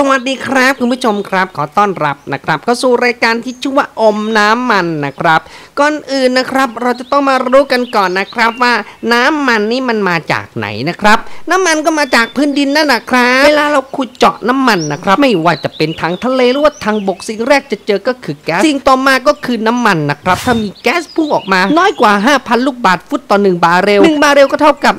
สวัสดีครับคุณผู้ชมครับ ขอต้อนรับนะครับเข้าสู่รายการที่ชื่อว่าอมน้ำมันนะครับ ก่อนอื่นนะครับ เราจะต้องมารู้กันก่อนนะครับว่าน้ำมันนี่มันมาจากไหนนะครับ น้ำมันก็มาจากพื้นดินนั่นนะครับเวลาเราขุดเจาะน้ำมันนะครับ ไม่ว่าจะเป็นทางทะเลหรือว่าทางบกสิ่งแรกจะเจอก็คือแก๊สสิ่งต่อมาก็คือน้ำมันนะครับถ้ามีแก๊สพุ่งออกมา น้อยกว่า 5,000 ลูกบาทฟุตต่อ 1 บาร์เรล1บาร์เรลก็เท่ากับ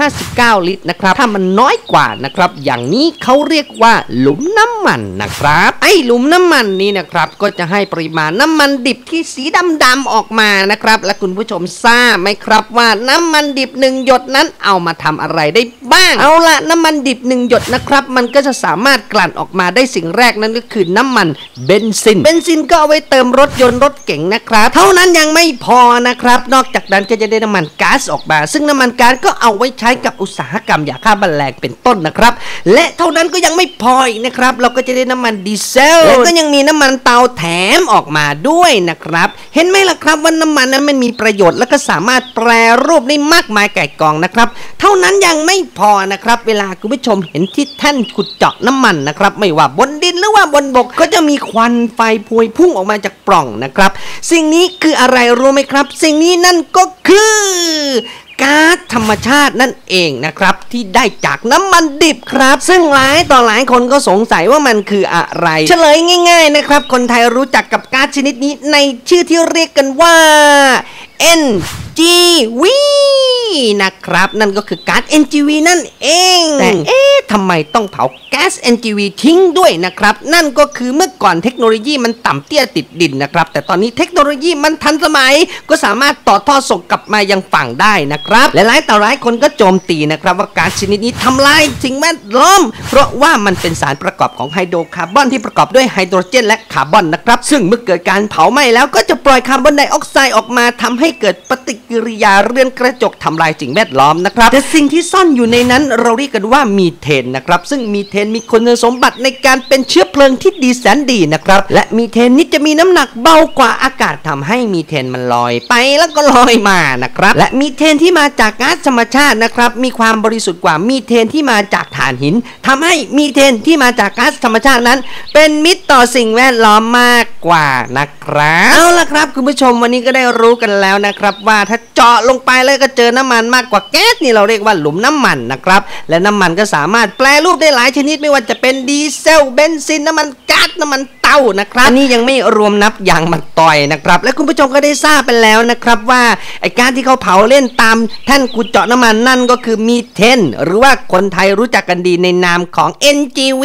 159 ลิตรนะครับถ้ามันน้อยกว่านะครับอย่างนี้เขาเรียกว่าลุมน้ำมันนะครับ ไอ้หลุมน้ำมันนี้นะครับ ก็จะให้ปริมาณน้ำมันดิบที่สีดำๆออกมานะครับ และคุณผู้ชมทราบไหมครับว่าน้ำมันดิบหนึ่งหยดนั้นเอามาทำอะไรได้บ้าง เอาละน้ำมันดิบหนึ่งหยดนะครับ มันก็จะสามารถกลั่นออกมาได้สิ่งแรกนั่นก็คือน้ำมันเบนซินเบนซินก็เอาไว้เติมรถยนต์รถเก๋งนะครับ เท่านั้นยังไม่พอนะครับ นอกจากนั้นก็จะได้น้ำมันก๊าซออกมา ซึ่งน้ำมันก๊าซก็เอาไว้ใช้กับอุตสาหกรรมยาฆ่าแมลงเป็นต้นนะครับ และเท่านั้นก็ยังไม่พออีกนะครับ เราก็จะได้น้ำมันดีเซล และก็ยังมีน้ำมันเตาแถมออกมาด้วยนะครับ เห็นไหมล่ะครับว่าน้ำมันนั้นมันมีประโยชน์และก็สามารถแปรรูปได้มากมายไก่กองนะครับ เท่านั้นยังไม่พอนะครับ เวลาคุณผู้ชมเห็นที่แท่นขุดเจาะน้ำมันนะครับ ไม่ว่าบนดินหรือว่าบนบกก็จะมีควันไฟพวยพุ่งออกมาจากปล่องนะครับ สิ่งนี้คืออะไรรู้ไหมครับ สิ่งนี้นั่นก็คือ ก๊าซธรรมชาตินั่นเองนะครับ ที่ได้จากน้ำมันดิบครับ ซึ่งหลายต่อหลายคนก็สงสัยว่ามันคืออะไร เฉลยง่าย ๆนะครับ คนไทยรู้จักกับก๊าซชนิดนี้ในชื่อที่เรียกกันว่า NGV นะครับ นั่นก็คือก๊าซ NGV นั่นเอง แต่เอ๊ะทำไมต้องเผาแก๊ส NGV ทิ้งด้วยนะครับ นั่นก็คือเมื่อก่อนเทคโนโลยีมันต่ำเตี้ยติดดินนะครับ แต่ตอนนี้เทคโนโลยีมันทันสมัย ก็สามารถต่อท่อส่งกลับมายังฝั่งได้นะครับ และหลายต่อหลายคนก็โจมตีนะครับ ว่าก๊าซชนิดนี้ทำลายสิ่งแวดล้อม เพราะว่ามันเป็นสารประกอบของไฮโดรคาร์บอนที่ประกอบด้วยไฮโดรเจน และคาร์บอนนะครับ ซึ่งเมื่อเกิดการเผาไหม้แล้วก็จะปล่อยคาร์บอนไดออกไซด์ออกมาทำให้เกิดปฏิกิริยาเรือนกระจกทำลายสิ่งแวดล้อมนะครับแต่สิ่งที่ซ่อนอยู่ในนั้นเราเรียกกันว่ามีเทนนะครับซึ่งมีเทนมีคุณสมบัติในการเป็นเชื้อเพลิงที่ดีแสนดีนะครับและมีเทนนี้จะมีน้ำหนักเบากว่าอากาศทำให้มีเทนมันลอยไปแล้วก็ลอยมานะครับและมีเทนที่มาจากก๊าซธรรมชาตินะครับมีความบริสุทธิ์กว่ามีเทนที่มาจากถ่านหินทำให้มีเทนที่มาจากก๊าซธรรมชาตินั้น เป็นมิตรต่อสิ่งแวดล้อมมากกว่านะครับเอาละครับคุณผู้ชมวันนี้ก็ได้รู้กันแล้วนะครับว่าถ้าเจาะลงไปแล้วก็เจอน้ำมันมากกว่าแก๊สนี่เราเรียกว่าหลุมน้ำมันนะครับ และน้ำมันก็สามารถแปลรูปได้หลายชนิดไม่ว่าจะเป็นดีเซลเบนซินน้ำมันก๊าซน้ำมันเตานะครับอันนี้ยังไม่รวมนับยางมันต่อยนะครับ และคุณผู้ชมก็ได้ทราบไปแล้วนะครับว่าไอการที่เขาเผาเล่นตามแท่นขุดเจาะน้ำมันนั่นก็คือมีเทน หรือว่าคนไทยรู้จักกันดีในนามของ NGV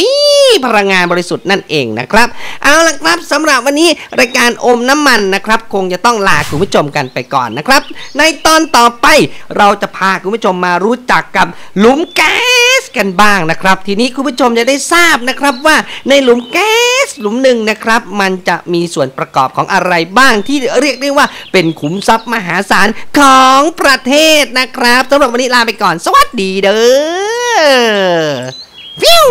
พลังงานบริสุทธิ์นั่นเองนะครับ เอาละครับสำหรับวันนี้รายการอมน้ำมันนะครับ คงจะต้องลาคุณผู้ชมกันไปก่อนนะครับ ในตอนต่อไปเราจะพาคุณผู้ชมมารู้จักกับหลุมแก๊สกันบ้างนะครับ ทีนี้คุณผู้ชมจะได้ทราบนะครับว่าในหลุมแก๊สหลุมหนึ่งนะครับ มันจะมีส่วนประกอบของอะไรบ้างที่เรียกได้ว่าเป็นขุมทรัพย์มหาศาลของประเทศนะครับสำหรับวันนี้ลาไปก่อน สวัสดีเด้อฟิว